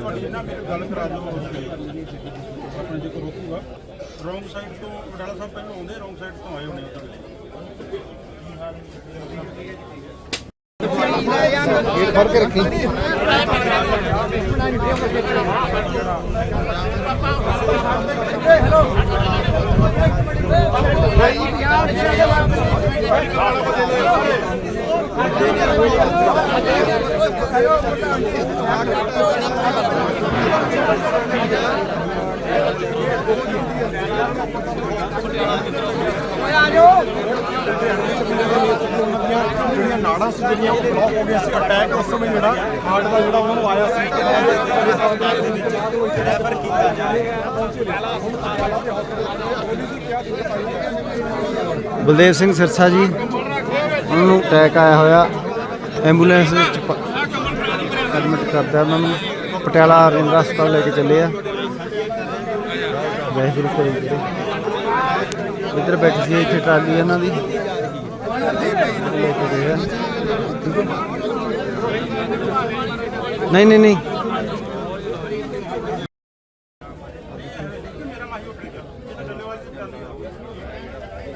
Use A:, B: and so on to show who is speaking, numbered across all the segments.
A: ਤੁਹਾਡੀ ਨਾ ਮੇਰੇ ਗੱਲ ਕਰਾ ਦਿਓ। ਆਪਣੇ ਜੇ ਕੋ ਰੋਕੂਗਾ। ਰੋਂਗ ਸਾਈਡ ਤੋਂ ਬਟਾਲਾ ਸਾਹਿਬ ਪਹਿਲਾਂ ਆਉਂਦੇ ਰੋਂਗ ਸਾਈਡ ਤੋਂ ਆਏ ਹੋਣੇ ਉਧਰ
B: ਗੇਟ ਫੜ ਕੇ ਰੱਖੀ।
A: ਜਿਹੜੀਆਂ ਨਾੜਾਂ ਸੀ ਜਿਹੜੀਆਂ ਉਹ ਬਲੌਕ ਹੋ ਗਈਆਂ ਸੀ ਅਟੈਕ ਉਸ ਸਮੇਂ ਜਿਹੜਾ ਹਾਰਟ ਦਾ ਜਿਹੜਾ ਉਹਨਾਂ ਨੂੰ ਆਇਆ ਸੀ ਹਸਪਤਾਲ ਦੇ ਵਿੱਚ ਰੈਫਰ ਕੀਤਾ ਜਾ
C: ਬਲਦੇਵ ਸਿੰਘ ਸਿਰਸਾ ਜੀ। ਉਹਨਾਂ ਨੂੰ ਅਟੈਕ ਆਇਆ ਹੋਇਆ। ਐਂਬੂਲੈਂਸ ਵਿੱਚ ਐਡਮਿਟ ਕਰਦਾ ਉਹਨਾਂ ਨੂੰ। ਪਟਿਆਲਾ ਰਜਿੰਦਰਾ ਹਸਪਤਾਲ ਲੈ ਕੇ ਚੱਲੇ ਆ। ਵੈਸੇ ਰੁਕੋ ਇੱਧਰ ਬੈਠੀ ਸੀ ਇੱਥੇ ਟਰਾਲੀ ਇਹਨਾਂ ਦੀ। ਨਹੀਂ ਨਹੀਂ ਨਹੀਂ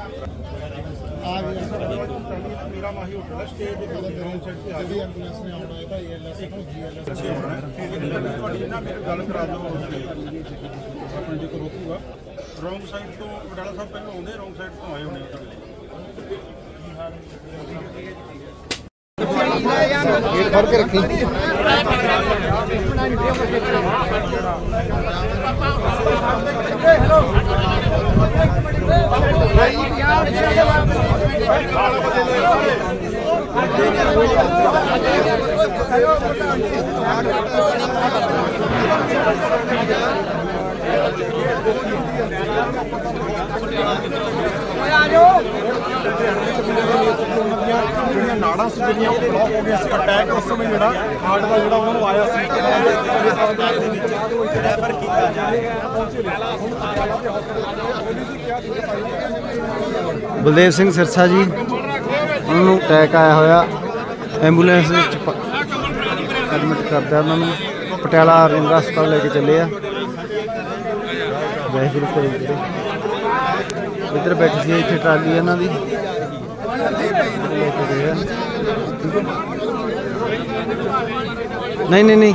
B: ਆ ਗਿਆ
A: ਮੇਰਾ ਮਾਹੀ ਹੋਟਲ ਹੈ ਸਟੇਟ ਦੇ ਕੋਲ ਗਰਾਊਂਡ ਸਾਈਡ ਤੇ ਆ
B: ਜਿਹੜੀ ਐਂਬੂਲੈਂਸ ਨੇ ਆਉਣਾ ਇਹਦਾ ਏਐਲਐਸ ਨੂੰ ਜੀਐਲਐਸ
A: ਅੱਛੇ ਹੋਣਾ ਹੈ ਤੁਹਾਡੀ ਨਾ ਮੇਰੇ ਗੱਲ ਕਰਾ ਦਿਓ ਆਪਣੇ ਜੇ ਕੋ ਰੋਕੂਗਾ ਰੋਂਗ ਸਾਈਡ ਤੋਂ ਬਟਾਲਾ ਸਾਹਿਬ ਪਹਿਲਾਂ ਆਉਂਦੇ ਰੋਂਗ ਸਾਈਡ ਤੋਂ ਆਏ ਹੋਣੇ ਉਧਰ
B: ਗੇਟ ਫੜ ਕੇ ਰੱਖੀ
A: ਜਿਹੜੀਆਂ ਨਾੜਾਂ ਸੀ ਜਿਹੜੀਆਂ ਉਹ ਬਲੌਕ ਹੋ ਗਈਆਂ ਸੀ ਅਟੈਕ ਉਸ ਸਮੇਂ ਜਿਹੜਾ ਹਾਰਟ ਦਾ ਜਿਹੜਾ ਉਹਨਾਂ ਨੂੰ ਆਇਆ ਸੀ ਰੈਫਰ ਕੀਤਾ ਜਾ
C: ਬਲਦੇਵ ਸਿੰਘ ਸਿਰਸਾ ਜੀ, ਉਹਨਾਂ ਨੂੰ ਅਟੈਕ ਆਇਆ ਹੋਇਆ। ਐਂਬੂਲੈਂਸ ਵਿੱਚ ਐਡਮਿਟ ਕਰਦਾ ਉਹਨਾਂ ਨੂੰ। ਪਟਿਆਲਾ ਰਿੰਦਰਾ ਹਸਪਤਾਲ ਲੈ ਕੇ ਚੱਲੇ ਆ। ਵੈਸੇ ਰੁਕੋ ਇੱਧਰ ਬੈਠੀ ਸੀ ਇੱਥੇ ਟਰਾਲੀ ਇਹਨਾਂ ਦੀ। ਨਹੀਂ ਨਹੀਂ ਨਹੀਂ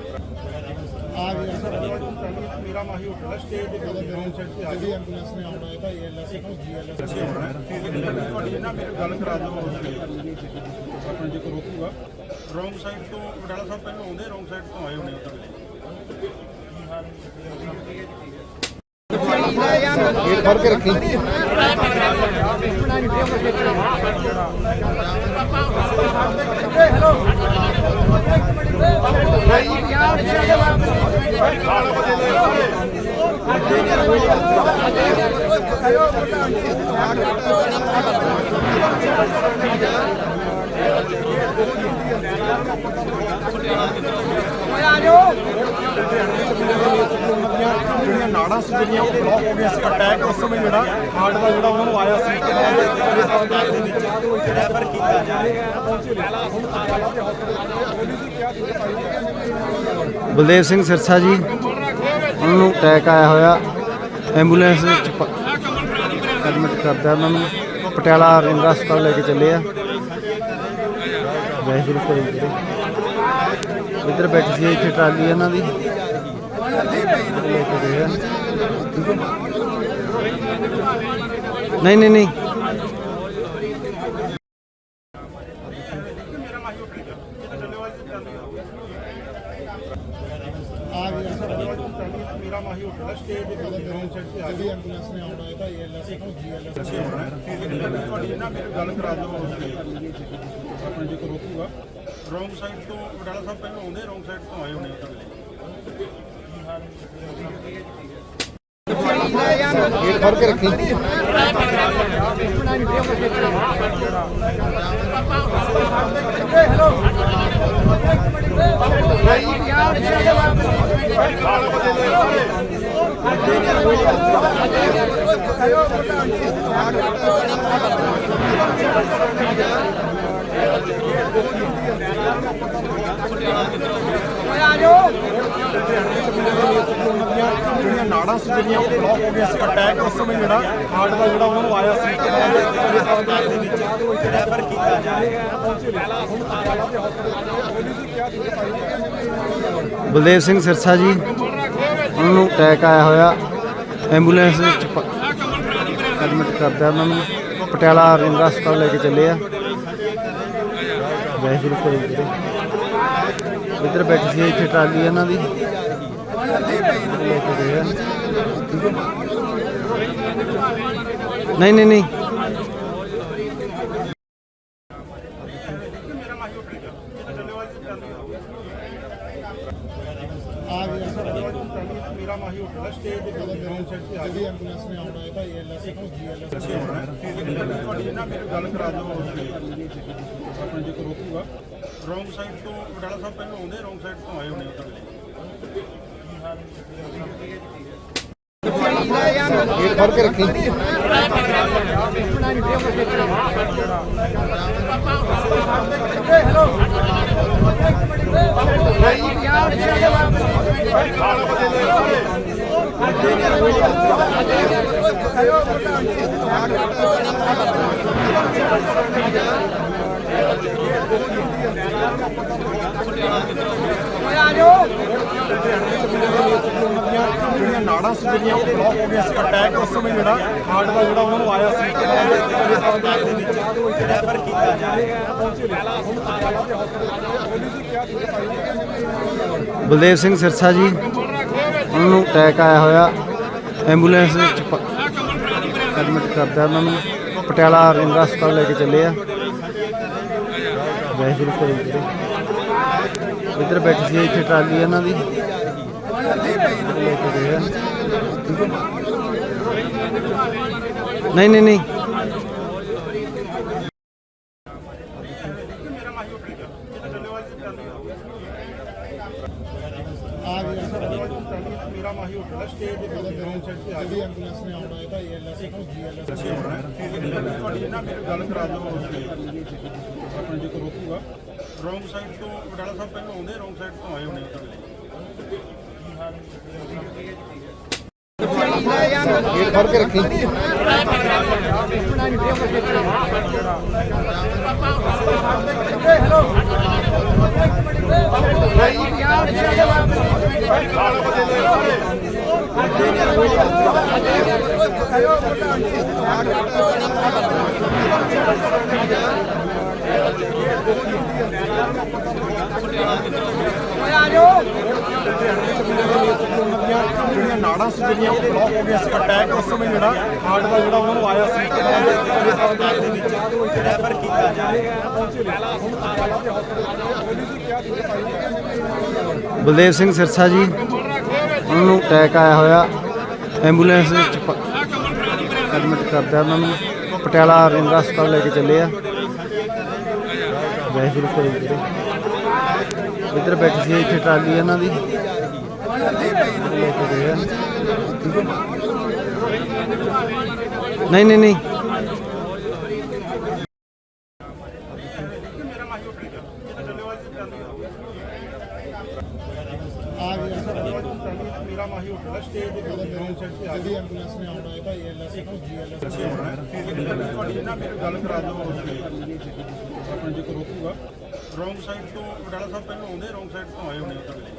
B: ਆ ਗਿਆ
A: ਮੇਰਾ ਮਾਹੀ ਹੋਟਲ ਹੈ ਸਟੇਟ ਦੇ ਕੋਲ ਗਰਾਊਂਡ ਸਾਈਡ ਤੇ
B: ਐਂਬੂਲੈਂਸ ਨੇ ਆਉਣਾ ਇਹਦਾ ਏਐਲਐਸ ਨੂੰ ਜੀਐਲਐਸ
A: ਅੱਛੇ ਹੋਣਾ ਹੈ। ਤੁਹਾਡੀ ਨਾ ਮੇਰੇ ਗੱਲ ਕਰਾ ਦਿਓ ਆਪਣੇ ਜੇ ਕੋ ਰੋਕੂਗਾ। ਰੋਂਗ ਸਾਈਡ ਤੋਂ ਬਟਾਲਾ ਸਾਹਿਬ ਪਹਿਲਾਂ ਆਉਂਦੇ ਰੋਂਗ ਸਾਈਡ ਤੋਂ ਆਏ ਹੋਣੇ ਉਧਰ।
B: ਗੇਟ ਫੜ ਕੇ ਰੱਖੀ।
A: ਜਿਹੜੀਆਂ ਨਾੜਾਂ ਸੀ ਜਿਹੜੀਆਂ ਉਹ ਬਲੌਕ ਹੋ ਗਈਆਂ ਸੀ ਅਟੈਕ ਉਸ ਸਮੇਂ ਜਿਹੜਾ ਹਾਰਟ ਦਾ ਜਿਹੜਾ ਉਹਨਾਂ ਨੂੰ ਆਇਆ ਸੀ ਰੈਫਰ ਕੀਤਾ ਜਾ,
C: ਬਲਦੇਵ ਸਿੰਘ ਸਿਰਸਾ ਜੀ। ਉਹਨਾਂ ਨੂੰ ਅਟੈਕ ਆਇਆ ਹੋਇਆ। ਐਂਬੂਲੈਂਸ ਵਿੱਚ ਐਡਮਿਟ ਕਰਦਾ ਉਹਨਾਂ ਨੂੰ। ਪਟਿਆਲਾ ਰਜਿੰਦਰਾ ਹਸਪਤਾਲ ਲੈ ਕੇ ਚੱਲੇ ਆ। ਵੈਸੇ ਰੁਕੋ ਇੱਧਰ ਬੈਠੀ ਸੀ, ਇੱਥੇ ਟਰਾਲੀ ਇਹਨਾਂ ਦੀ। ਲੈ ਕੇ ਗਏ ਆ। ਨਹੀਂ ਨਹੀਂ ਨਹੀਂ
B: ਆ ਗਿਆ
A: ਮੇਰਾ ਮਾਹੀ ਹੋਟਲ ਹੈ ਸਟੇਟ ਦੇ ਕੋਲ ਗਰਾਊਂਡ ਸਾਈਡ ਤੇ ਆ
B: ਜਿਹੜੀ ਐਂਬੂਲੈਂਸ ਨੇ ਆਉਣਾ ਇਹਦਾ ਏਐਲਐਸ ਨੂੰ ਜੀਐਲਐਸ
A: ਅੱਛੇ ਹੋਣਾ ਹੈ ਤੁਹਾਡੀ ਨਾ ਮੇਰੇ ਗੱਲ ਕਰਾ ਦਿਓ ਆਪਣੇ ਜੇ ਕੋ ਰੋਕੂਗਾ। ਰੋਂਗ ਸਾਈਡ ਤੋਂ ਬਟਾਲਾ ਸਾਹਿਬ ਪਹਿਲਾਂ ਆਉਂਦੇ ਰੋਂਗ ਸਾਈਡ ਤੋਂ ਆਏ ਹੋਣੇ
B: ਗੇਟ ਫੜ ਕੇ ਰੱਖੀ। ਜਿਹੜੀਆਂ ਨਾੜਾਂ ਸੀ, ਜਿਹੜੀਆਂ ਉਹ ਬਲੌਕ ਹੋ ਗਈਆਂ ਸੀ ਅਟੈਕ ਉਸ ਸਮੇਂ ਜਿਹੜਾ ਹਾਰਟ ਦਾ ਜਿਹੜਾ ਉਹਨਾਂ ਨੂੰ ਆਇਆ ਸੀ। ਰੈਫਰ ਕੀਤਾ ਜਾ
C: ਬਲਦੇਵ ਸਿੰਘ ਸਿਰਸਾ ਜੀ, ਉਹਨਾਂ ਨੂੰ ਅਟੈਕ ਆਇਆ ਹੋਇਆ। ਐਂਬੂਲੈਂਸ ਵਿੱਚ ਐਡਮਿਟ ਕਰਦਾ ਉਹਨਾਂ ਨੂੰ। ਪਟਿਆਲਾ ਰਜਿੰਦਰਾ ਹਸਪਤਾਲ ਲੈ ਕੇ ਚੱਲੇ ਆ। ਵੈਸੇ ਕੋਈ ਵੀਰੇ ਇੱਧਰ ਬੈਠੀ ਸੀ ਇੱਥੇ ਟਰਾਲੀ ਇਹਨਾਂ ਦੀ। ਨਹੀਂ ਨਹੀਂ ਨਹੀਂ।
B: ਆ ਗਿਆ
A: ਮੇਰਾ ਮਾਹੀ ਹੋਟਲ ਹੈ ਦੇ ਗਰਾਊਂਡ ਸਾਈਡ ਤੇ ਆ
B: ਜਲਦੀ ਐਂਬੂਲੈਂਸ ਨੇ ਆਉਣਾ ਹੈ ਤਾਂ ਐਲਐਸ ਨੂੰ ਜੀਐਲਐਸ
A: ਮੇਰੀ ਗੱਲ ਕਰਾ ਦਿਓ ਆਪਣੇ ਜੇ ਰੋਕੂਗਾ। ਰੋਂਗ ਸਾਈਡ ਤੋਂ ਵਡਾਲਾ ਸਾਹਿਬ ਪਹਿਲਾਂ ਆਉਂਦੇ ਰੋਂਗ ਸਾਈਡ ਤੋਂ ਆਏ ਹੋਣੇ ਉਧਰ
B: ਗੇਟ ਫੜ ਕੇ ਰੱਖੀ। ਜਿਹੜੀਆਂ ਨਾੜਾਂ ਸੀ, ਜਿਹੜੀਆਂ ਉਹ ਬਲੌਕ ਹੋ ਗਈਆਂ ਸੀ ਅਟੈਕ ਉਸ ਸਮੇਂ ਜਿਹੜਾ ਹਾਰਟ ਦਾ ਜਿਹੜਾ ਉਹਨਾਂ ਨੂੰ ਆਇਆ ਸੀ ਰੈਫਰ ਕੀਤਾ ਜਾ
C: ਬਲਦੇਵ ਸਿੰਘ ਸਿਰਸਾ ਜੀ, ਉਹਨਾਂ ਨੂੰ ਅਟੈਕ ਆਇਆ ਹੋਇਆ। ਐਂਬੂਲੈਂਸ ਵਿੱਚ ਐਡਮਿਟ ਕਰਦਾ ਉਹਨਾਂ ਨੂੰ। ਪਟਿਆਲਾ ਰਜਿੰਦਰਾ ਹਸਪਤਾਲ ਲੈ ਕੇ ਚੱਲੇ ਆ। ਵੈਸੇ ਕੋਈ ਵੀਰੇ ਇੱਧਰ ਬੈਠੀ ਸੀ ਇੱਥੇ ਟਰਾਲੀ ਇਹਨਾਂ ਦੀ। ਲੈ ਕੇ ਗਏ ਆ। ਹੈ ਨਹੀਂ ਨਹੀਂ ਨਹੀਂ।
A: ਮੇਰਾ ਮਾਹੀ ਹੋਟਲ ਹੈ ਦੇ ਗਰਾਊਂਡ ਸਾਈਡ ਤੇ ਆ
B: ਜਲਦੀ ਐਂਬੂਲੈਂਸ ਨੇ ਆਉਣਾ ਹੈ, ਤਾਂ ਐਲਐਸ ਨੂੰ ਜੀਐਲਐਸ
A: ਤੁਹਾਡੀ ਨਾ ਗੱਲ ਕਰਾ ਦਿਓ ਆਪਣੇ ਜੇ। ਕੋ ਰੋਕੂਗਾ। ਰੋਂਗ ਸਾਈਡ ਤੋਂ ਵਡਾਲਾ ਸਾਹਿਬ ਪਹਿਲਾਂ ਆਉਂਦੇ, ਰੋਂਗ ਸਾਈਡ ਤੋਂ ਆਏ ਹੋਣੇ
B: ਗੇਟ ਫੜ ਕੇ ਰੱਖੀ ਜਿਹੜੀਆਂ ਨਾੜਾਂ ਸੀ ਜਿਹੜੀਆਂ ਉਹ ਬਲੌਕ ਹੋ ਗਈਆਂ ਸੀ ਅਟੈਕ ਉਸ ਸਮੇਂ ਜਿਹੜਾ ਹਾਰਟ ਦਾ ਜਿਹੜਾ ਉਹਨਾਂ ਨੂੰ ਆਇਆ ਸੀ ਰੈਫਰ ਕੀਤਾ ਜਾ
C: ਬਲਦੇਵ ਸਿੰਘ ਸਿਰਸਾ ਜੀ, ਉਹਨਾਂ ਨੂੰ ਅਟੈਕ ਆਇਆ ਹੋਇਆ। ਐਂਬੂਲੈਂਸ ਵਿੱਚ ਐਡਮਿਟ ਕਰਦਾ ਉਹਨਾਂ ਨੂੰ। ਪਟਿਆਲਾ ਰਜਿੰਦਰਾ ਹਸਪਤਾਲ ਲੈ ਕੇ ਚੱਲੇ ਆ। ਵੈਸੇ ਕੋਈ ਇੱਧਰ ਬੈਠੀ ਸੀ ਇੱਥੇ ਟਰਾਲੀ ਇਹਨਾਂ ਦੀ। ਨਹੀਂ ਨਹੀਂ ਨਹੀਂ
A: ਮੇਰਾ ਮਾਹੀ ਹੋਟਲ ਹੈ ਇਹ ਤਾਂ ਡੱਲੇਵਾਲ ਦੀ ਟਰਾਲੀ
B: ਆ ਗਿਆ
A: ਮੇਰਾ ਮਾਹੀ ਹੋਟਲ ਹੈ ਸਟੇ ਦੇ ਕੋਲ ਗਰਾਊਂਡ ਸਾਈਡ ਤੇ ਆ
B: ਜਲਦੀ ਐਂਬੂਲੈਂਸ ਨੇ ਆਉਣਾ ਹੈ ਤਾਂ ਐਲਐਸ ਨੂੰ ਜੀਐਲਐਸ
A: ਤੁਹਾਡੀ ਨਾ ਮੇਰੀ ਗੱਲ ਕਰਾ ਦਿਓ ਆਪਣੇ ਜੇ ਕੋ ਰੋਕੂਗਾ ਰੋਂਗ ਸਾਈਡ ਤੋਂ ਵਡਾਲਾ ਸਾਹਿਬ ਪਹਿਲਾਂ ਆਉਂਦੇ ਰੋਂਗ ਸਾਈਡ ਤੋਂ ਆਏ ਹੋਣੇ ਉਧਰ
B: ਗੇਟ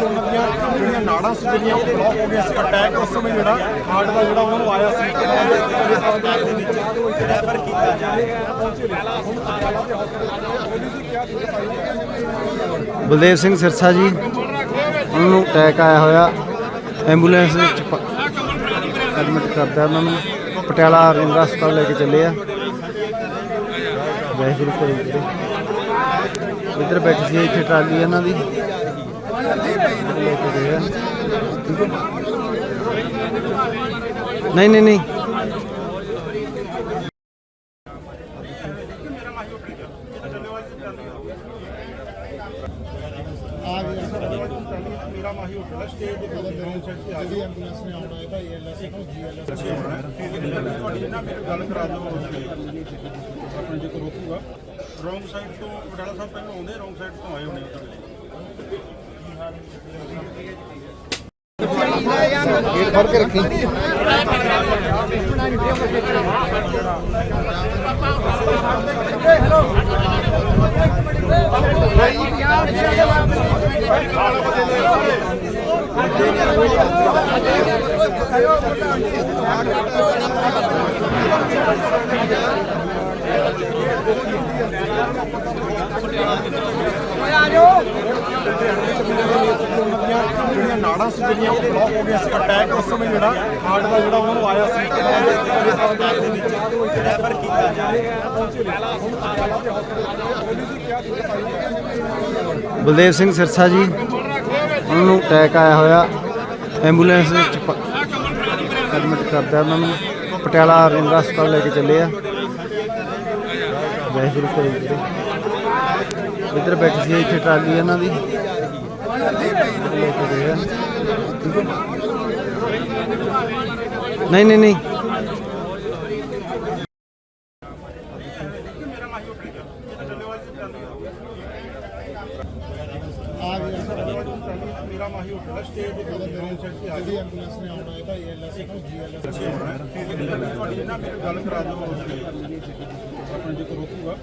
B: ਜਿਹੜੀਆਂ ਨਾੜਾਂ ਸੀ ਜਿਹੜੀਆਂ ਉਹ ਬਲੌਕ ਹੋ ਗਈਆਂ ਸੀ ਅਟੈਕ ਉਸ ਸਮੇਂ ਜਿਹੜਾ ਹਾਰਟ ਦਾ ਜਿਹੜਾ ਉਹਨਾਂ ਨੂੰ ਆਇਆ ਸੀ ਰੈਫਰ ਕੀਤਾ ਜਾ
C: ਬਲਦੇਵ ਸਿੰਘ ਸਿਰਸਾ ਜੀ, ਉਹਨਾਂ ਨੂੰ ਅਟੈਕ ਆਇਆ ਹੋਇਆ। ਐਂਬੂਲੈਂਸ ਵਿੱਚ ਐਡਮਿਟ ਕਰਦਾ ਉਹਨਾਂ ਨੂੰ। ਪਟਿਆਲਾ ਰੇਂਦਰਾ ਹਸਪਤਾਲ ਲੈ ਕੇ ਚੱਲੇ ਆ। ਵਾਹਿਗੁਰੂ ਕਰੀ ਜੀ। ਇੱਧਰ ਬੈਠੀ ਸੀ, ਇੱਥੇ ਟਰਾਲੀ ਇਹਨਾਂ ਦੀ। ਲੈ ਕੇ ਗਏ ਆ। ਨਹੀਂ ਨਹੀਂ ਨਹੀਂ
A: ਮੇਰਾ ਮਾਹੀ ਹੋਟਲ ਹੈ ਸਟੇਜ ਦੇ ਕੋਲ ਰੌਂਗ ਸਾਈਡ ਤੇ ਆ ਗਈ
B: ਐਂਬੂਲੈਂਸ ਨੇ ਆਉਣਾ ਹੈ ਭਾਈ ਐਲਐਸ ਨੂੰ ਜੀਐਲਐਸ
A: ਤੁਹਾਡੀ ਨਾ ਮੇਰੇ ਗੱਲ ਕਰਾ ਦਿਓ ਆਪਣੇ ਜੇ ਕੋਈ ਰੋਕੂਗਾ ਰੌਂਗ ਸਾਈਡ ਤੋਂ ਵਡਾਲਾ ਸਾਹਿਬ ਪਹਿਲਾਂ ਆਉਂਦੇ ਰੌਂਗ ਸਾਈਡ ਤੋਂ ਆਏ ਹੋਣੇ ਉੱਧਰ
B: ਗੇਟ ਫੜ ਕੇ ਰੱਖੀ ਜਿਹੜੀਆਂ ਨਾੜਾਂ ਸੀ ਜਿਹੜੀਆਂ ਉਹ ਬਲੌਕ ਹੋ ਗਈਆਂ ਸੀ ਅਟੈਕ ਉਸ ਸਮੇਂ ਜਿਹੜਾ ਹਾਰਟ ਦਾ ਜਿਹੜਾ ਉਹਨਾਂ ਨੂੰ ਆਇਆ ਸੀ ਰੈਫਰ ਕੀਤਾ ਜਾ
C: ਬਲਦੇਵ ਸਿੰਘ ਸਿਰਸਾ ਜੀ, ਉਹਨਾਂ ਨੂੰ ਅਟੈਕ ਆਇਆ ਹੋਇਆ। ਐਂਬੂਲੈਂਸ ਵਿੱਚ ਐਡਮਿਟ ਕਰਦਾ ਉਹਨਾਂ ਨੂੰ। ਪਟਿਆਲਾ ਰਜਿੰਦਰਾ ਹਸਪਤਾਲ ਲੈ ਕੇ ਚੱਲੇ ਆ। ਵਾਹਿਗੁਰੂ ਕਰੀ ਜੀ ਇੱਧਰ ਬੈਠੀ ਸੀ ਇੱਥੇ ਟਰਾਲੀ ਇਹਨਾਂ ਦੀ। ਨਹੀਂ ਨਹੀਂ ਨਹੀਂ
A: ਮੇਰਾ ਮਾਹੀ ਹੋਟਲ ਹੈ ਜਿੱਥੇ ਚੱਲੇਵਾਲ ਦੀ ਟਰਾਲੀ
B: ਆ ਗਈ
A: ਮੇਰਾ ਮਾਹੀ ਹੋਟਲ ਹੈ ਸਟੇਜ ਦੇ ਕੋਲ ਰੌਂਗ ਸਾਈਡ ਤੇ ਆ ਗਈ
B: ਐਂਬੂਲੈਂਸ ਨੇ ਆਉਣਾ ਹੈ ਭਾਈ ਐਲਐਸ ਨੂੰ ਜੀਐਲਐਸ
A: ਤੁਹਾਡੀ ਨਾ ਮੇਰੇ ਗੱਲ ਕਰਾ ਦਿਓ ਆਪਣੇ ਜੇ ਕੋਈ ਰੋਕੂਗਾ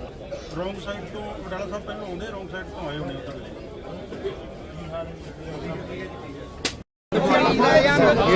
A: ਰੌਂਗ ਸਾਈਡ ਤੋਂ ਵਡਾਲਾ ਸਾਹਿਬ ਪਹਿਲਾਂ ਆਉਂਦੇ ਰੌਂਗ ਸਾਈਡ ਤੋਂ ਆਏ ਹੋਣੇ ਉੱਧਰ
B: ਗੇਟ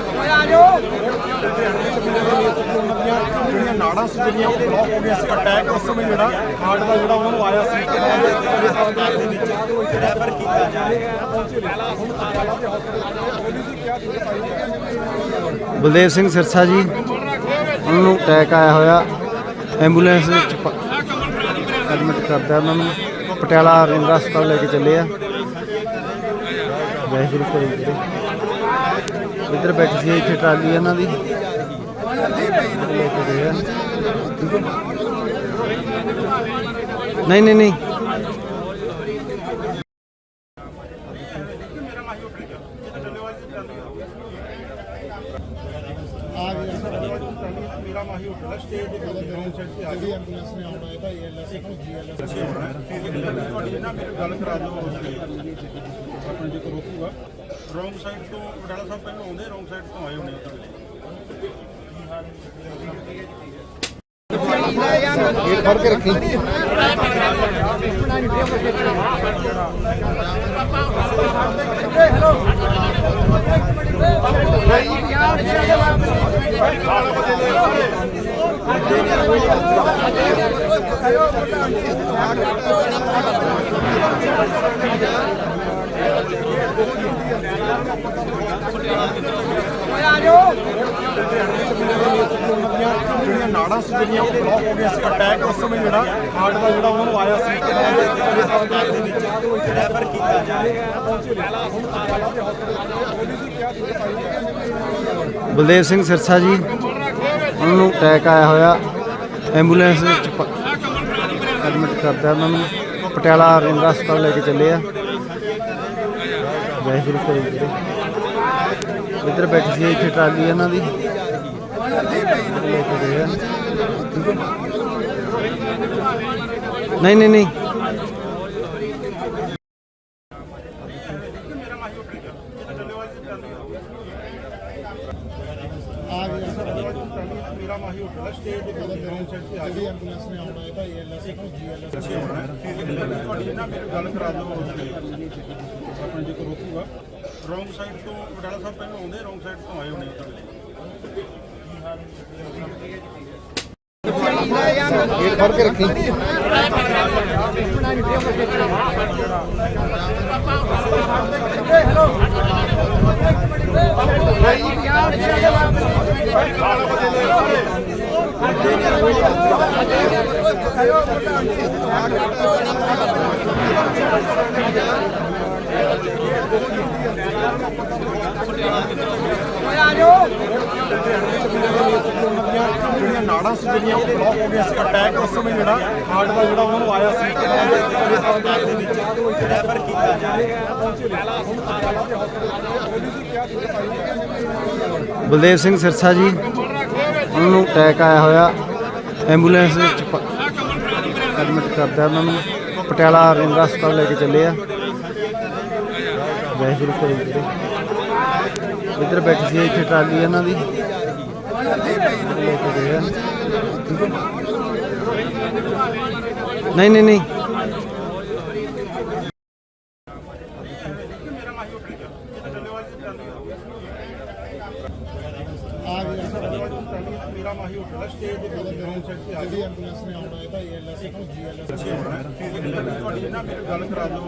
B: ਜਿਹੜੀਆਂ ਨਾੜਾਂ ਸੀ ਜਿਹੜੀਆਂ ਉਹ ਬਲੌਕ ਹੋ ਗਈਆਂ ਸੀ ਅਟੈਕ ਉਸ ਸਮੇਂ ਜਿਹੜਾ ਹਾਰਟ ਦਾ ਜਿਹੜਾ ਉਹਨਾਂ ਨੂੰ ਆਇਆ ਸੀ ਦੇ ਵਿੱਚ। ਰੈਫਰ ਕੀਤਾ ਜਾ
C: ਬਲਦੇਵ ਸਿੰਘ ਸਿਰਸਾ ਜੀ ਉਹਨਾਂ ਨੂੰ ਅਟੈਕ ਆਇਆ ਹੋਇਆ। ਐਂਬੂਲੈਂਸ ਵਿੱਚ ਐਡਮਿਟ ਕਰਦਾ ਉਹਨਾਂ ਨੂੰ। ਪਟਿਆਲਾ ਰੇਂਦਰਾ ਹਸਪਤਾਲ ਲੈ ਕੇ ਚੱਲੇ ਆ। ਵਾਹਿਗੁਰੂ ਕਰੀ ਜੀ ਇੱਧਰ ਬੈਠੀ ਸੀ, ਇੱਥੇ ਟਰਾਲੀ ਇਹਨਾਂ ਦੀ। ਲੈ ਕੇ ਗਏ ਆ ਹੈ ਨਹੀਂ ਨਹੀਂ ਨਹੀਂ।
B: ਐਂਬੂਲੈਂਸ ਨੇ ਆਉਣਾ ਹੈ ਭਾਈ ਐਲਐਸ ਨੂੰ ਜੀਐਲਐਸ
A: ਤੁਹਾਡੀ ਨਾ ਮੇਰੇ ਗੱਲ ਕਰਾ ਦਿਓ ਆਪਣੇ ਜੇ ਕੋਈ ਰੋਕੂਗਾ ਰੌਂਗ ਸਾਈਡ ਤੋਂ ਵਡਾਲਾ ਸਾਹਿਬ ਪਹਿਲਾਂ ਆਉਂਦੇ ਰੌਂਗ ਸਾਈਡ ਤੋਂ ਆਏ ਹੋਣੇ ਉੱਧਰ।
B: ਗੇਟ ਫੜ ਕੇ ਰੱਖੀ ਜਿਹੜੀਆਂ ਨਾੜਾਂ ਸੀ ਜਿਹੜੀਆਂ ਉਹ ਬਲੌਕ ਹੋ ਗਈਆਂ ਸੀ ਅਟੈਕ ਉਸ ਸਮੇਂ ਜਿਹੜਾ ਹਾਰਟ ਦਾ ਜਿਹੜਾ ਉਹਨਾਂ ਨੂੰ ਆਇਆ ਸੀ ਰੈਫਰ ਕੀਤਾ ਜਾ
C: ਬਲਦੇਵ ਸਿੰਘ ਸਿਰਸਾ ਜੀ, ਉਹਨਾਂ ਨੂੰ ਅਟੈਕ ਆਇਆ ਹੋਇਆ। ਐਂਬੂਲੈਂਸ ਵਿੱਚ ਐਡਮਿਟ ਕਰਦਾ ਉਹਨਾਂ ਨੂੰ। ਪਟਿਆਲਾ ਰੇਂਦਰਾ ਹਸਪਤਾਲ ਲੈ ਕੇ ਚੱਲੇ ਆ। ਵਾਹਿਗੁਰੂ ਕਰੀ ਜੀ। ਇੱਧਰ ਬੈਠੀ ਸੀ ਇੱਥੇ ਟਰਾਲੀ ਇਹਨਾਂ ਦੀ। ਨਹੀਂ ਨਹੀਂ ਨਹੀਂ
A: ਮੇਰਾ ਮਾਹੀ ਹੋਟਲ ਹੈ ਜਿੱਥੇ ਚੱਲੇਵਾਲ ਦੀ ਟਰਾਲੀ
B: ਆ ਗਈ
A: ਮੇਰਾ ਮਾਹੀ ਹੋਟਲ ਹੈ ਸਟੇਜ ਦੇ ਕੋਲ ਰੌਂਗ ਸਾਈਡ ਤੇ ਆ ਗਈ
B: ਐਂਬੂਲੈਂਸ
A: ਅੱਛਾ ਹੋਣਾ ਤੁਹਾਡੀ ਨਾ ਮੇਰੇ ਗੱਲ ਕਰਾ ਦਿਓ ਆਪਣੇ ਜੇ ਕੋ ਰੋਕੂਗਾ ਰੋਂਗ ਸਾਈਡ ਤੋਂ ਵਡਾਲਾ ਸਾਹਿਬ ਪਹਿਲਾਂ ਆਉਂਦੇ ਰੋਂਗ ਸਾਈਡ ਤੋਂ ਆਏ ਹੋਣੇ ਉਧਰ
B: ਇਹ ਫੜ ਕੇ ਰੱਖੀ। ਜਿਹੜੀਆਂ ਨਾੜਾਂ ਸੀ ਜਿਹੜੀਆਂ ਉਹ ਬਲੌਕ ਹੋ ਗਈਆਂ ਸੀ ਅਟੈਕ ਉਸ ਸਮੇਂ ਜਿਹੜਾ ਹਾਰਟ ਦਾ ਜਿਹੜਾ ਉਹਨਾਂ ਨੂੰ ਆਇਆ ਸੀ ਦੇ ਵਿੱਚ ਰੈਫਰ ਕੀਤਾ ਜਾ
C: ਬਲਦੇਵ ਸਿੰਘ ਸਿਰਸਾ ਜੀ ਉਹਨਾਂ ਨੂੰ ਅਟੈਕ ਆਇਆ ਹੋਇਆ। ਐਂਬੂਲੈਂਸ ਵਿੱਚ ਐਡਮਿਟ ਕਰਦਾ ਉਹਨਾਂ ਨੂੰ। ਪਟਿਆਲਾ ਰੇਂਦਰਾ ਹਸਪਤਾਲ ਲੈ ਕੇ ਚੱਲੇ ਆ। ਵੈਸੇ ਕਰੀ ਵੀਰੇ ਇੱਧਰ ਬੈਠੀ ਸੀ, ਇੱਥੇ ਟਰਾਲੀ ਇਹਨਾਂ ਦੀ। ਲੈ ਕੇ ਗਏ ਆ ਠੀਕ ਹੈ ਨਹੀਂ ਨਹੀਂ ਨਹੀਂ।
B: ਜਿਹੜੀ ਐਂਬੂਲੈਂਸ ਨੇ ਆਉਣਾ ਹੈ ਤਾਂ ਏਐਲਐਸ ਨੂੰ ਜੀਐਲਐਸ
A: ਅੱਛਾ ਤੁਹਾਡੀ ਨਾ ਮੇਰੇ ਗੱਲ ਕਰਾ ਦਿਓ।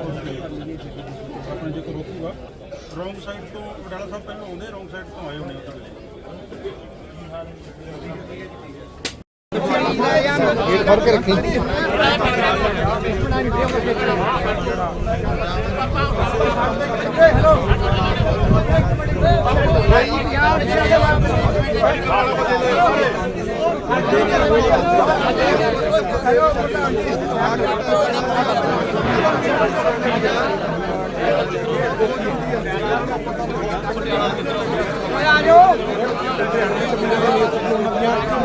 A: ਰੋਂਗ ਸਾਈਡ ਤੋਂ ਵਡਾਲਾ ਸਾਹਿਬ ਪਹਿਲਾਂ ਆਉਂਦੇ, ਰੋਂਗ ਸਾਈਡ ਤੋਂ ਆਏ ਹੋਣੇ ਉਧਰ
B: ਇਹ ਫੜ ਕੇ ਰੱਖੀ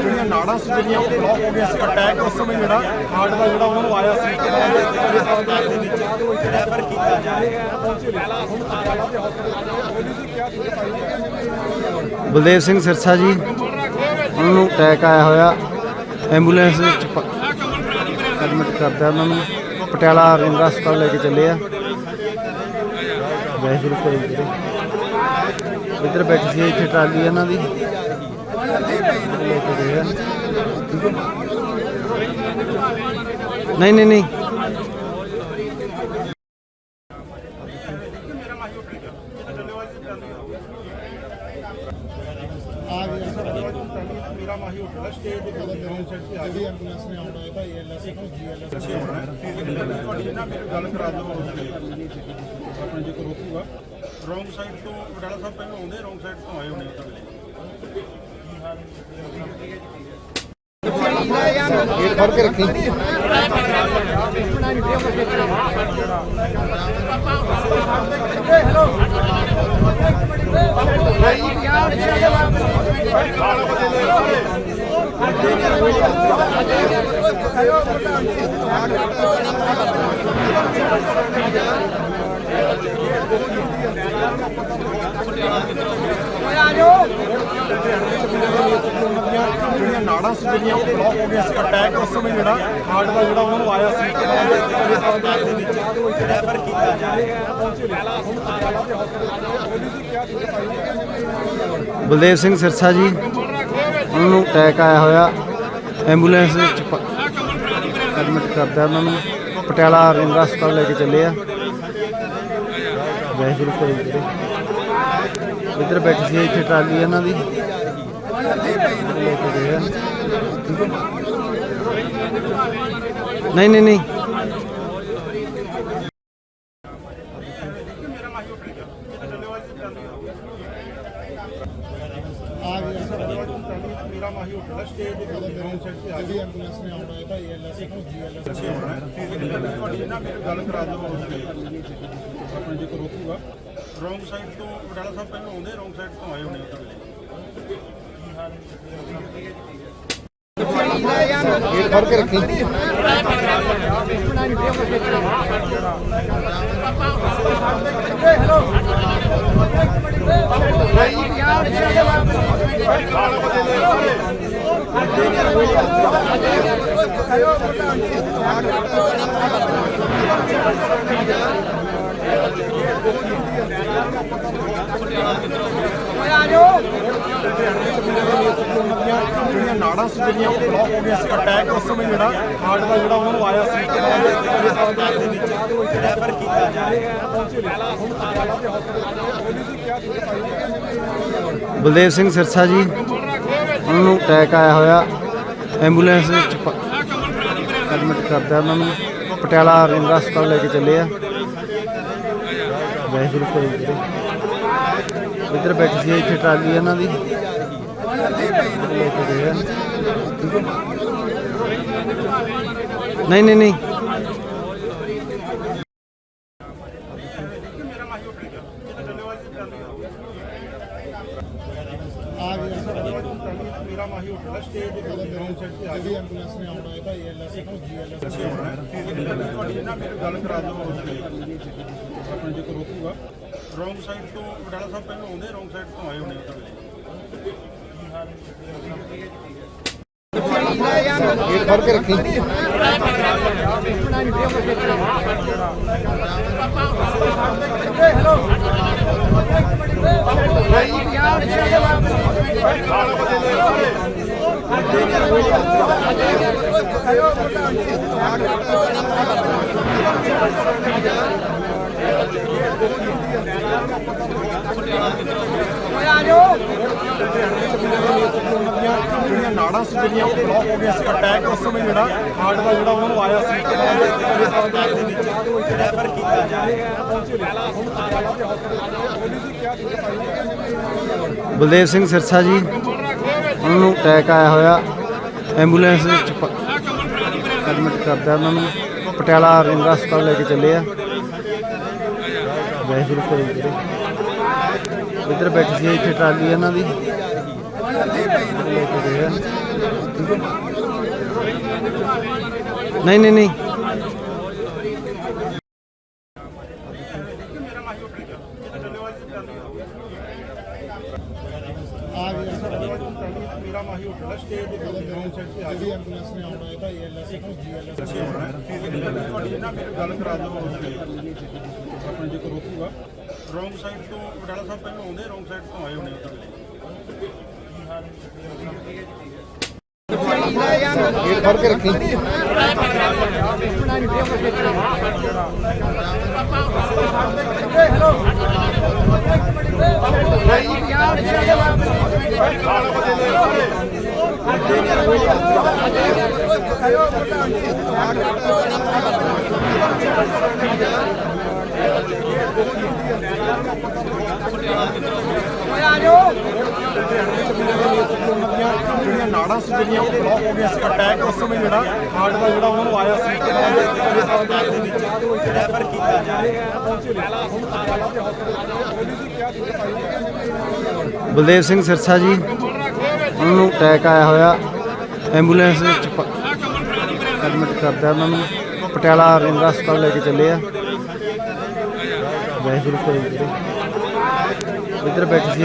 B: ਜਿਹੜੀਆਂ ਨਾੜਾਂ ਸੀ ਜਿਹੜੀਆਂ ਉਹ ਬਲੌਕ ਹੋ ਗਈਆਂ ਸੀ ਅਟੈਕ ਉਸ ਸਮੇਂ ਜਿਹੜਾ ਹਾਰਟ ਦਾ ਜਿਹੜਾ ਉਹਨਾਂ ਨੂੰ ਆਇਆ ਸੀ ਰੈਫਰ ਕੀਤਾ ਜਾ
C: ਬਲਦੇਵ ਸਿੰਘ ਸਿਰਸਾ ਜੀ, ਉਹਨਾਂ ਨੂੰ ਅਟੈਕ ਆਇਆ ਹੋਇਆ। ਐਂਬੂਲੈਂਸ ਵਿੱਚ ਐਡਮਿਟ ਕਰਦਾ ਉਹਨਾਂ ਨੂੰ। ਪਟਿਆਲਾ ਰੇਂਦਰਾ ਹਸਪਤਾਲ ਲੈ ਕੇ ਚੱਲੇ ਆ। ਵੈਸੇ ਕਰੀ ਵੀਰੇ ਇੱਧਰ ਬੈਠੀ ਸੀ ਇੱਥੇ ਟਰਾਲੀ ਇਹਨਾਂ ਦੀ। ਨਹੀਂ ਨਹੀਂ ਨਹੀਂ।
A: ਆਪਣੇ ਜੇ ਕੋ ਰੋਕੂਗਾ ਰੋਂਗ ਸਾਈਡ ਤੋਂ ਵਡਾਲਾ ਸਾਹਿਬ ਪਹਿਲਾਂ ਆਉਂਦੇ ਰੋਂਗ ਸਾਈਡ ਤੋਂ ਆਏ ਹੋਣੇ ਉਧਰ
B: ਇਹ ਫੜ ਕੇ ਰੱਖੀ। ਜਿਹੜੀਆਂ ਨਾੜਾਂ ਸੀ ਜਿਹੜੀਆਂ ਉਹ ਬਲੌਕ ਹੋ ਗਈਆਂ ਸੀ ਅਟੈਕ ਉਸ ਸਮੇਂ ਜਿਹੜਾ ਹਾਰਟ ਦਾ ਜਿਹੜਾ ਉਹਨਾਂ ਨੂੰ ਆਇਆ ਸੀ ਰੈਫਰ ਕੀਤਾ ਜਾ
C: ਬਲਦੇਵ ਸਿੰਘ ਸਿਰਸਾ ਜੀ, ਉਹਨਾਂ ਨੂੰ ਅਟੈਕ ਆਇਆ ਹੋਇਆ। ਐਂਬੂਲੈਂਸ ਵਿੱਚ ਐਡਮਿਟ ਕਰਦਾ ਉਹਨਾਂ ਨੂੰ। ਪਟਿਆਲਾ ਰੇਂਦਰਾ ਹਸਪਤਾਲ ਲੈ ਕੇ ਚੱਲੇ ਆ। ਵੈਸੇ ਕਰੀ ਵੀਰੇ ਇੱਧਰ ਬੈਠੀ ਸੀ ਇੱਥੇ ਟਰਾਲੀ ਇਹਨਾਂ ਦੀ। ਲੈ ਕੇ ਗਏ ਆ ਨਹੀਂ ਨਹੀਂ ਨਹੀਂ
A: ਰੋਂਗ ਸਾਈਡ ਤੇ ਆ ਸਾਹਿਬ ਪਹਿਲਾਂ ਆਉਂਦੇ ਰੋਂਗ ਸਾਈਡ ਤੋਂ ਆਏ ਹੋਣੇ ਉਧਰ
B: ਇਹ ਫੜ ਕੇ ਰੱਖੀ ਜਿਹੜੀਆਂ ਨਾੜਾਂ ਸੀ ਜਿਹੜੀਆਂ ਉਹ ਬਲੌਕ ਹੋ ਗਈਆਂ ਸੀ ਅਟੈਕ ਉਸ ਸਮੇਂ ਜਿਹੜਾ ਹਾਰਟ ਦਾ ਜਿਹੜਾ ਉਹਨਾਂ ਨੂੰ ਆਇਆ ਸੀ ਰੈਫਰ ਕੀਤਾ ਜਾ
C: ਬਲਦੇਵ ਸਿੰਘ ਸਿਰਸਾ ਜੀ, ਉਹਨਾਂ ਨੂੰ ਅਟੈਕ ਆਇਆ ਹੋਇਆ। ਐਂਬੂਲੈਂਸ ਵਿੱਚ ਐਡਮਿਟ ਕਰਦਾ ਉਹਨਾਂ ਨੂੰ। ਪਟਿਆਲਾ ਰਜਿੰਦਰਾ ਹਸਪਤਾਲ ਲੈ ਕੇ ਚੱਲੇ ਆ। ਵੈਸੇ ਕੋਈ ਵੀਰੇ ਇੱਧਰ ਬੈਠੀ ਸੀ, ਇੱਥੇ ਟਰਾਲੀ ਇਹਨਾਂ ਦੀ ਹੈ। ਨਹੀਂ ਨਹੀਂ ਨਹੀਂ
A: ਗੱਲ ਕਰਾ ਦਿਓ ਆਪਣੇ ਜੇ ਕੋ ਰੋਕੂਗਾ। ਰੋਂਗ ਸਾਈਡ ਤੋਂ ਵਡਾਲਾ ਸਾਹਿਬ ਪਹਿਲਾਂ ਆਉਂਦੇ ਰੋਂਗ ਸਾਈਡ ਤੋਂ ਆਏ ਹੋਣੇ ਉਧਰ
B: ਗੇਟ ਫੜ ਕੇ ਰੱਖੀ। ਜਿਹੜੀਆਂ ਨਾੜਾਂ ਸੀ ਜਿਹੜੀਆਂ ਉਹ ਬਲੌਕ ਹੋ ਗਈਆਂ ਸੀ। ਅਟੈਕ ਉਸ ਸਮੇਂ ਜਿਹੜਾ ਹਾਰਟ ਦਾ ਜਿਹੜਾ ਉਹਨਾਂ ਨੂੰ ਆਇਆ ਸੀ। ਰੈਫਰ ਕੀਤਾ ਜਾ ਰਿਹਾ
C: ਬਲਦੇਵ ਸਿੰਘ ਸਿਰਸਾ ਜੀ, ਉਹਨਾਂ ਨੂੰ ਅਟੈਕ ਆਇਆ ਹੋਇਆ। ਐਂਬੂਲੈਂਸ ਵਿੱਚ ਐਡਮਿਟ ਕਰਦਾ ਉਹਨਾਂ ਨੂੰ। ਪਟਿਆਲਾ ਰਿੰਦਰਾ ਹਸਪਤਾਲ ਲੈ ਕੇ ਚੱਲੇ ਆ। ਵੈਸੇ ਕੋਈ ਇੱਧਰ ਬੈਠੀ ਸੀ, ਇੱਥੇ ਟਰਾਲੀ ਇਹਨਾਂ ਦੀ। ਨਹੀਂ ਨਹੀਂ ਨਹੀਂ।
B: ਆ ਗਿਆ
A: ਮੇਰਾ ਮਾਹੀ ਉੱਠ ਗਿਆ ਦੇ ਗਰਾਊਂਡ ਸਾਈਡ ਤੇ ਆ
B: ਜਿਹੜੀ ਐਂਬੂਲੈਂਸ ਨੇ ਆਉਣਾ ਹੈ ਤਾਂ ਏਐਲਐਸ ਨੂੰ ਜੀਐਲਐਸ
A: ਤੁਹਾਡੀ ਨਾ ਮੇਰੀ ਗੱਲ ਕਰਾ ਦਿਓ ਆਪਣੇ ਜੇ ਕੋ ਰੋਕੂਗਾ ਰੋਂਗ ਸਾਈਡ ਤੋਂ ਵਡਾਲਾ ਸਾਹਿਬ ਪਹਿਲਾਂ ਆਉਂਦੇ, ਰੋਂਗ ਸਾਈਡ ਤੋਂ ਆਏ ਹੋਣੇ ਉਧਰ
B: ਗੇਟ ਫੜ ਕੇ ਰੱਖੀ। ਜਿਹੜੀਆਂ ਨਾੜਾਂ ਸੀ ਜਿਹੜੀਆਂ ਉਹ ਬਲੌਕ ਹੋ ਗਈਆਂ ਸੀ ਅਟੈਕ ਉਸ ਸਮੇਂ ਜਿਹੜਾ ਹਾਰਟ ਦਾ ਜਿਹੜਾ ਉਹਨਾਂ ਨੂੰ ਆਇਆ ਸੀ। ਰੈਫਰ ਕੀਤਾ ਜਾ
C: ਬਲਦੇਵ ਸਿੰਘ ਸਿਰਸਾ ਜੀ, ਉਹਨਾਂ ਨੂੰ ਅਟੈਕ ਆਇਆ ਹੋਇਆ। ਐਂਬੂਲੈਂਸ ਵਿੱਚ ਐਡਮਿਟ ਕਰਦਾ ਉਹਨਾਂ ਨੂੰ। ਪਟਿਆਲਾ ਰਿੰਦਰਾ ਹਸਪਤਾਲ ਲੈ ਕੇ ਚੱਲੇ ਆ। ਵੈਸੇ ਕੋਈ ਵੀਰੇ ਇੱਧਰ ਬੈਠੀ ਸੀ।